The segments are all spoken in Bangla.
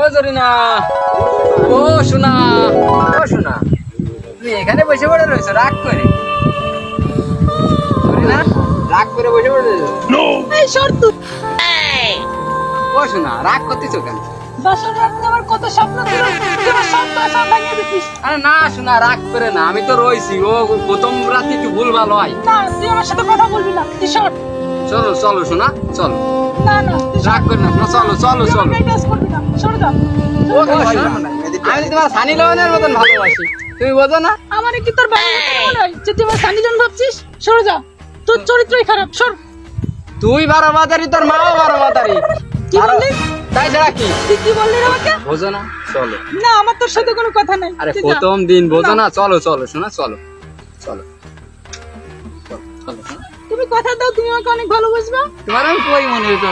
ও জরিনা? ও সোনা। ও সোনা। তুমি এখানে বসে পড়ে রয়েছো রাগ করে। জরিনা? রাগ করে বসে পড়ে রয়েছো? এই শর্ত ও সোনা রাগ করতেছো কেন? আরে না সোনা রাগ করে না। আমি তো রয়েছি ও প্রথম রাতে একটু ভুল ভালো হয়। না তুই আমার সাথে কথা বলবি না। তুই চলো চলো সোনা চলো। না না রাগ করে না চলো চলো চলো। সরে আমি তোমার সানি মতন ভালোবাসি তুমি বোঝো না? আমার কি তোর বাবা মনে হয়? যে তুই আমার সানিজন ভাবছিস? সরে যা। তোর চরিত্রই খারাপ সর। তুই বারো বাজারি তোর মাও বারো বাজারি কি বললি? তাই ছাড়া কি? তুই কি বললি রে আমাকে? বোঝো না চলো। না আমার তোর সাথে কোনো কথা নাই। আরে প্রথম দিন বোঝো না। চলো চলো শোনা চলো চলো। তুমি কথা দাও তুমি আমাকে অনেক ভালোবাসবে। তোমার আমি কই মনে হইতো।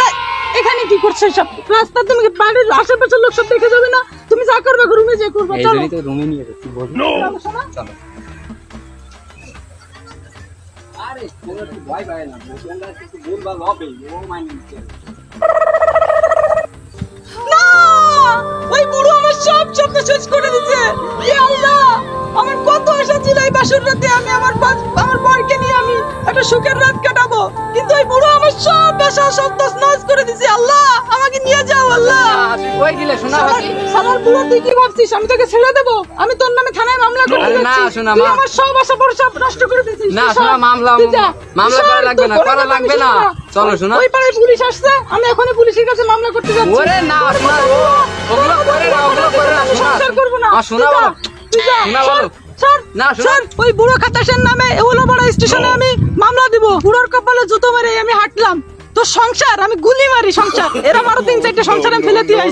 না, এখানে কি করছ সব রাস্তা তুমি বাড়ির আশেপাশের লোক সব দেখে যাবে না? তুমি যা করবে রুমে যে করবে চলো। তো রুমে নিয়ে যাচ্ছি বোঝো চলো, আরে কোনো তুই ভয় পায় না বুঝলেন কিছু ভুল ভালো হবে ও মাইনে নিচ্ছে। না! ওই বুড়ো আমার সব স্বপ্ন শেষ করে দিচ্ছে ইয়া এই বাসর রাতে আমি আমার আমার বরকে নিয়ে আমি একটা সুখের রাত কাটাবো। কিন্তু ওই বুড়ো আমার সব আশা সব নাশ করে দিচ্ছে আল্লাহ আমাকে নিয়ে যাও আল্লাহ। তুই কই গেলে শোনা বাকি সালার বুড়ো তুই কি ভাবছিস? আমি তোকে ছেড়ে দেবো? আমি তোর নামে থানায় মামলা করতে আরে না, শোনা, মা- আমার সব আশা ভরসা নষ্ট করে দিছিস। না, শোনা, মামলা- মামলা করা লাগবে না, করা লাগবে না। চলো, শোনা। ওই পাড়ায় পুলিশ আসছে আমি এখনই পুলিশের কাছে মামলা করতে যাচ্ছি। ওরে না শোনা ওগুলো করে না ওগুলো করে না শোনা করব না। শোনা বলো। শোনা বলো। সর, না। সর, ওই বুড়ো খাতাসের নামে ওলাপাড়া স্টেশনে আমি মামলা দিব। বুড়োর কপালে জুতো মেরে আমি হাঁটলাম। তোর সংসার আমি গুলি মারি সংসার। এরম আরও তিন চারটে সংসার আমি ফেলে দিয়ে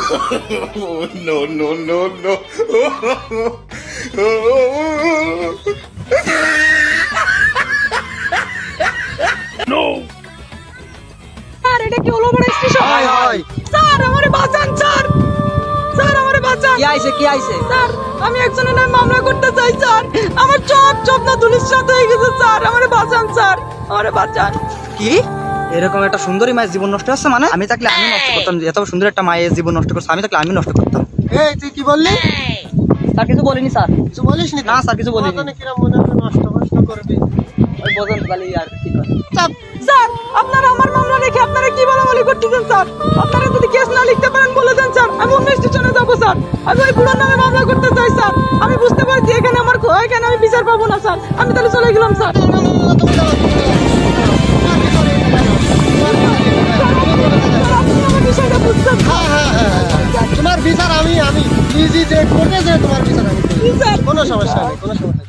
no, no, no, no. কি আইছে কি আইছে? স্যার আমি একজনের নামে মামলা করতে চাই স্যার। আমার চপ চপ না দুলিশ সাথে হয়ে গেছে স্যার। আমারে বাঁচান স্যার। আমারে বাঁচান। কি? এরকম একটা সুন্দরী মায়ের জীবন নষ্ট হচ্ছে মানে? আমি থাকলে আমি নষ্ট করতাম এত সুন্দর একটা মায়ের জীবন নষ্ট করছে আমি থাকলে আমি নষ্ট করতাম। এই তুই কি বললি? স্যার কিছু বলিনি স্যার। কিছু বলিস না, স্যার, কিছু বলিনি। মনে কিরম মনে হয় নষ্ট নষ্ট করবি। ওই বোঝেন তাহলে আর কি করে স্যার আপনারা আমার মামলা রেখে আপনারা কি বলা বলি করতেছেন স্যার? আপনারা যদি কেস না লিখতে পারেন বলে দেন স্যার। আমি অন্য স্টেশনে স্যার। আমি ওই বুড়োর নামে মামলা করতে চাই স্যার। আমি বুঝতে পারছি এখানে আমার এখানে আমি বিচার পাবো না স্যার। আমি তাহলে চলে গেলাম স্যার। হ্যাঁ, হ্যাঁ, হ্যাঁ, হ্যাঁ। তোমার বিচার আমি আমি যে কোর্টে যে তোমার বিচার আমি কোনো সমস্যা নেই কোনো সমস্যা নেই।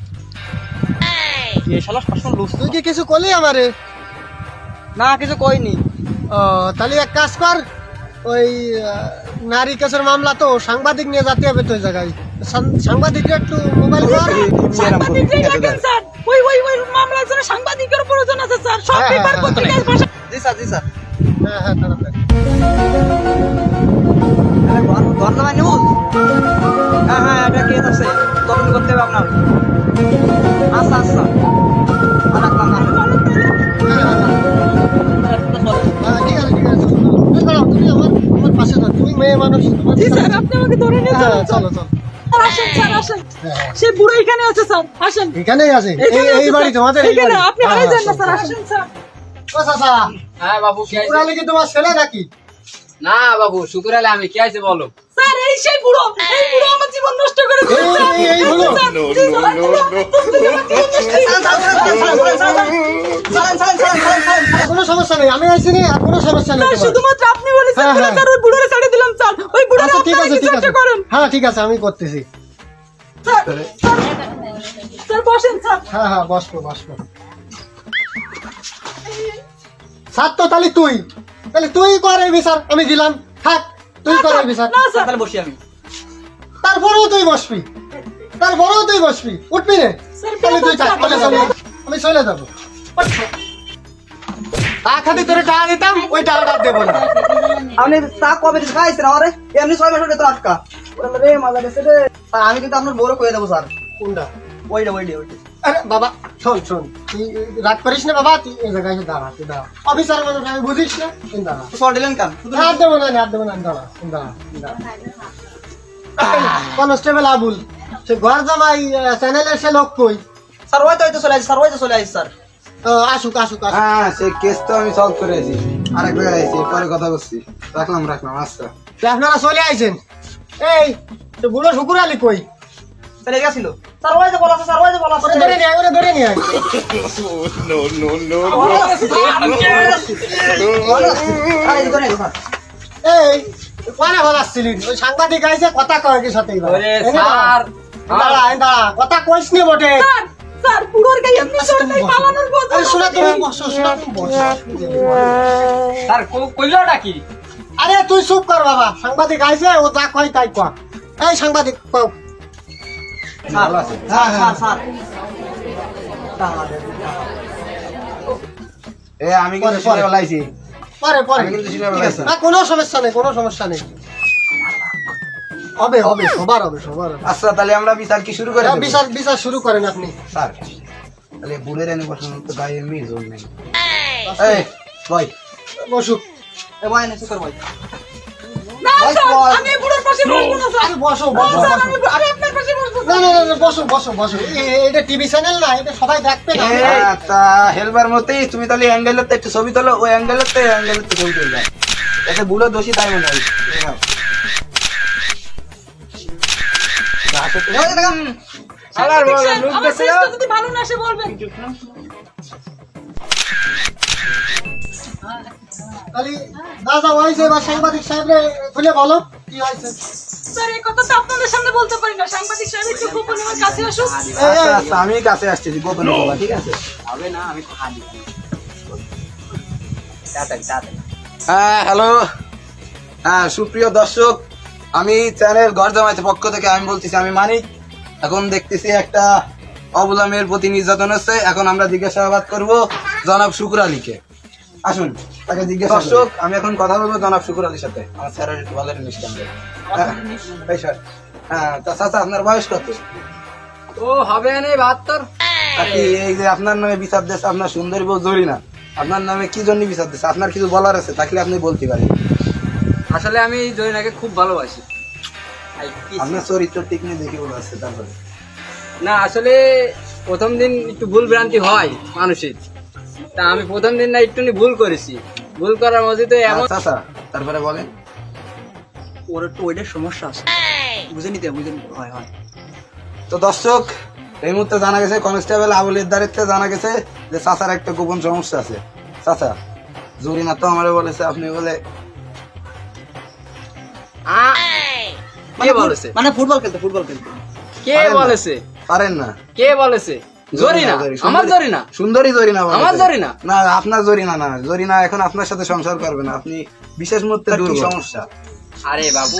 এই শালা তুই কি কিছু করলি আমারে? না কিছু কইনি। ও তাহলে এক কাজ কর ওই নারী কেসের মামলা তো সাংবাদিক নিয়ে যেতে হবে তো ওই জায়গায় সাংবাদিকরা একটু মোবাইল লাগেন স্যার ওই ওই ওই মামলার জন্য সাংবাদিকের প্রয়োজন আছে স্যার। সব হ্যাঁ, পেপার হ্যাঁ, পত্রিকায় ভাষা জি স্যার জি স্যার। হ্যাঁ হ্যাঁ তাড়াতাড়ি ধন্যবাদ নিউজ হ্যাঁ হ্যাঁ এটা কেস আছে। তদন্ত করতে হবে আপনার। আচ্ছা আচ্ছা। জি স্যার আপনি আমাকে ধরে নিয়ে হ্যাঁ চলো চলো আসেন স্যার আসেন হ্যাঁ। সে বুড়ো এখানে আছে স্যার আসেন এখানেই আছে এই এখানে এই আছে, বাড়ি তোমাদের এখানে আপনি হ্যাঁ, হারাই যান না হ্যাঁ, স্যার হ্যাঁ। আসেন স্যার ও চাচা হ্যাঁ বাবু কি আইছে কি তোমার ছেলে নাকি না বাবু শুক্র আলে আমি কি আইছে বলো স্যার এই সেই বুড়ো এই বুড়ো আমার জীবন নষ্ট করে দিয়েছে এই, বুড়ো? কোনো সমস্যা নেই আমি আইছি নি আর কোনো সমস্যা নেই শুধুমাত্র আপনি বলেছেন হ্যাঁ, বলে হ্যাঁ। স্যার ওই বুড়োরে ছেড়ে দিলাম স্যার ওই বুড়ো আচ্ছা ঠিক আছে ঠিক আছে। হ্যাঁ ঠিক আছে আমি করতেছি। স্যার বসেন হ্যাঁ হ্যাঁ বসবো বসবো। সাত তো তাহলে তুই। তাহলে তুই করে বিচার আমি দিলাম। থাক তুই করে বিচার। না স্যার। তাহলে বসি আমি। তারপরেও তুই বসবি। তারপরেও তুই বসবি। উঠবি রে স্যার, তাহলে তুই থাক আমি চলে যাব। তা খালি তোরে টাকা দিতাম ওই টাকাটা আর দেবো না। আপনি তা কবে দিতে খাইছেন আমারে? এমনি ছয় মাসের ভেতর আটকা। ওরা রে মাজা গেছে রে। তা আমি কিন্তু আপনার বড় কয়ে দেবো স্যার। কোনটা? ওইটা ওইটা ওইটা। আরে বাবা শোন শোন। তুই রাগ করিস না বাবা। তুই এই জায়গায় দাঁড়া তুই দাঁড়া। অফিসার মানুষ আমি বুঝিস না তুই দাঁড়া। শর্ট দিলেন কেন? হাত দেবো না হাত দেবো না দাঁড়া দাঁড়া কনস্টেবল আবুল সে ঘর জামাই চ্যানেলের সে লোক কই? স্যার ওই তো ওই তো চলে আসি স্যার ওই তো চলে আসি স্যার। আসুক আসুক আসুক। হ্যাঁ সেই কেস তো আমি সলভ করে আছি। আরেক জায়গায় পরে কথা বলছি। রাখলাম রাখলাম আচ্ছা। আপনারা চলে আইছেন। এই তো বুড়ো শুকুর আলী কই? চলে গেছিল। স্যার ওই যে বলা আছে স্যার ওই যে বলা আছে। ধরে নিয়ে ওরে ধরে এই ওই সাংবাদিক আইছে কথা কয় কি সাথে? ওরে স্যার। দাঁড়া দাঁড়া। কথা কইস নি বটে। স্যার স্যার পুরোর গায়ে নাই পালানোর বদলে আরে শোনা তুমি বসো শোনা তুমি বসো। স্যার কইলোটা কি আরে তুই চুপ কর বাবা সাংবাদিক আইছে ও যা কয় তাই কর। এই সাংবাদিক কও। স্যার হ্যাঁ, হ্যাঁ। Sir sir. এ আমি কিন্তু পরে, পরে। সিনেমা লাইছি পরে পরে কিন্তু সিনেমা ঠিক আছে। লাইছি না কোনো সমস্যা নেই কোনো সমস্যা নেই। হবে হবে সবার হবে সবার হবে। আচ্ছা তাহলে আমরা বিচার কি শুরু করে বিচার বিচার শুরু করেন আপনি। স্যার তাহলে বুড়ের এনে বসানো তো গায়ে এমনি জোর নেই। এই! ভাই বসুক এ ভাই না সুপার ভাই না স্যার আমি এই বুড়োর পাশে বসবো না স্যার। আরে বসো বসো স্যার বসো। আমি আমি আপনার পাশে বসবো না না না, না বসো বসো বসো। এ- এ- এটা টিভি চ্যানেল না এটা সবাই দেখবে না। হেলবার মতেই তুমি তাহলে অ্যাঙ্গেলের তো একটু ছবি তোলো ওই অ্যাঙ্গেলের তো অ্যাঙ্গেলের তো ছবি তুলবে এতে বুড়ো দোষী তাই মনে হয়। দাদা সাংবাদিক এই আপনাদের সামনে বলতে পারি না সাংবাদিক গোপনে আমি কাছে আসছি গোপনে ঠিক আছে হবে না আমি হ্যাঁ হ্যালো হ্যাঁ সুপ্রিয় দর্শক আমি চ্যানেল ঘর জামাইতে পক্ষ থেকে আমি বলতেছি আমি মানিক। এখন দেখতেছি একটা অবলা মেয়ের প্রতি নির্যাতন হচ্ছে। এখন আমরা জিজ্ঞাসাবাদ করব জনাব শুকুর আলীকে। আসুন তাকে জিজ্ঞাসা দর্শক আমি এখন কথা বলব জনাব শুকুর আলীর সাথে। আমার স্যারের একটু ভালো মিষ্টান এই স্যার হ্যাঁ তা চাচা আপনার বয়স কত? ও হবে না বাহাত্তর। এই যে আপনার নামে বিচার দিচ্ছে আপনার সুন্দরী বউ জরিনা। আপনার নামে কি জন্য বিচার দিচ্ছে আপনার কিছু বলার আছে থাকলে আপনি বলতে পারেন। আসলে আমি জরিনাকে খুব ভালোবাসি। আপনার চরিত্র ঠিক নেই দেখে বলা আছে তারপরে। না আসলে প্রথম দিন একটু ভুল ভ্রান্তি হয় মানুষের। তা আমি প্রথম দিন না একটু ভুল করেছি। ভুল করার মধ্যে তো এমন আচ্ছা আচ্ছা তারপরে বলেন। ওর একটু ওইটার সমস্যা আছে। বুঝে নিতে বুঝে নিতে হয় হয়। তো দর্শক এই মুহূর্তে জানা গেছে কনস্টেবল আবুলের দাঁড়িয়ে জানা গেছে যে চাচার একটা গোপন সমস্যা আছে। চাচা জরিনা তো আমারে বলেছে আপনি বলে কে বলেছে? মানে ফুটবল খেলতে ফুটবল খেলতে। কে বলেছে? পারেন না। কে বলেছে? জরিনা? আমার জরিনা? সুন্দরী জরিনা আমার জরিনা? না আপনার জরিনা না। জরিনা এখন আপনার সাথে সংসার করবে না। আপনি বিশেষ মুহূর্তে কি সমস্যা? আরে বাবু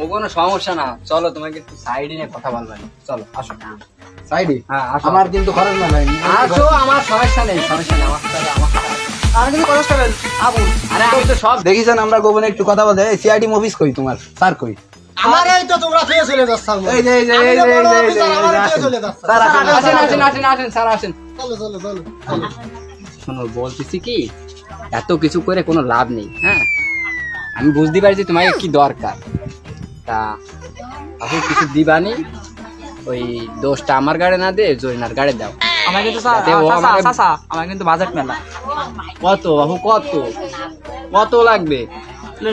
ও কোনো সমস্যা না। চলো তোমাকে একটু সাইডে নিয়ে কথা বলবেন চলো আসো। সাইডি? হ্যাঁ আমার কিন্তু খরচ না আসো আমার সমস্যা নেই সমস্যা নেই। আমার আমার আবুল আরে আমি তো সব দেখিছেন আমরা গোপনে একটু কথা বলতে সিআইডি মুভিস কই তোমার? স্যার কই? আমার তো তোমরা ফিরে চলে যাচ্ছ এই যে এই যে আমি এই যে এই যে, এই যে, অফিসার, এই যে, আমার আসেন। ফিরে চলে যাচ্ছে। স্যার আসেন আসেন আসেন আসেন আসেন আসেন স্যার আসেন। চলো চলো চলো। চলো। শোনো বলতেছি কি এত কিছু করে কোনো লাভ নেই হ্যাঁ? আমি বুঝতে পারছি তোমাকে কি দরকার। তা আপনি কিছু দিবানি ওই দোষটা আমার গাড়ি না দে জরিনার গাড়ি দাও। আমার কিন্তু আমাকে- আমার কিন্তু বাজেট মেলা। কত বাবু কত? কত লাগবে?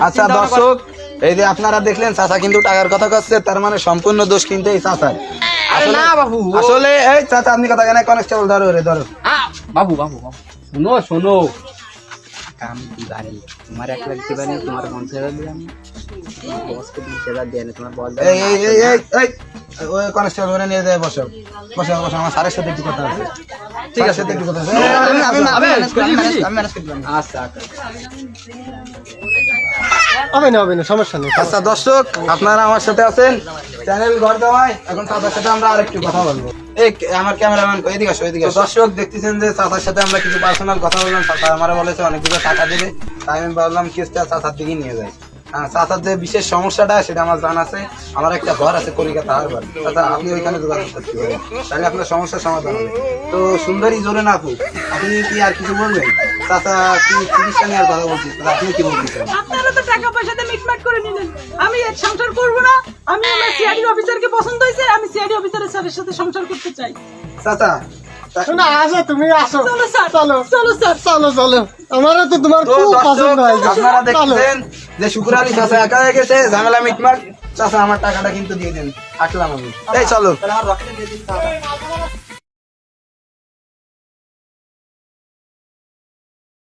আচ্ছা দর্শক এই যে আপনারা দেখলেন চাচা কিন্তু টাকার কথা করছে তার মানে সম্পূর্ণ দোষ কিন্তু এই চাচার। আরে না বাবু। আসলে এই চাচা আপনি কথা কেন কনস্টেবল ধরো রে ধরো। বাবু বাবু বাবু। শোনো শোনো। কাম এই এই এই এই ওই কনস্টেবল ধরে নিয়ে যায় বসো বসো বসো আমার স্যারের সাথে একটু কথা আছে ঠিক আছে একটু কথা আছে আমি আমি ম্যানেজ করি খুশি, খুশি। আমি ম্যানেজ করতে পারি আচ্ছা আচ্ছা হবে না হবে না সমস্যা নেই আচ্ছা দর্শক আপনারা আমার সাথে আছেন চ্যানেল ঘর জামাই এখন তাদের সাথে আমরা আরেকটু কথা বলব এই আমার ক্যামেরাম্যান এদিকে আসো এদিকে আসো। দর্শক দেখতেছেন যে চাচার সাথে আমরা কিছু পার্সোনাল কথা বললাম চাচা আমার বলেছে অনেকগুলো টাকা দেবে। তাই আমি ভাবলাম কেসটা চাচার দিকে নিয়ে যাই। চাচার যে বিশেষ সমস্যাটা সেটা আমার জানা আছে। আমার একটা ঘর আছে কলিকাতা হারবার। চাচা আপনি ওইখানে যোগাযোগ করতে পারেন। তাহলে আপনার সমস্যার সমাধান হবে। তো সুন্দরী জোরে না আপু আপনি কি আর কিছু বলবেন? চাচা কি চিকিৎসা নেওয়ার কথা বলছি আপনি কি বলতে চান করে নিলেন। আমি এর সংসার করব না। আমি আমার সিআইডি অফিসারকে পছন্দ হয়েছে আমি সিআইডি অফিসারের স্যারের সাথে সংসার করতে চাই। চাচা আসো তুমি আসো। চলো স্যার। চলো। চলো স্যার। চলো চলো। আমারও তো তোমার তো খুব দর্শক পছন্দ হয়েছে আপনারা দেখছেন যে শুকুর আলী চাচা একা হয়ে গেছে ঝামেলা মিটমাট। চাচা আমার টাকাটা কিন্তু দিয়ে দেন। থাকলাম আমি। এই চলো।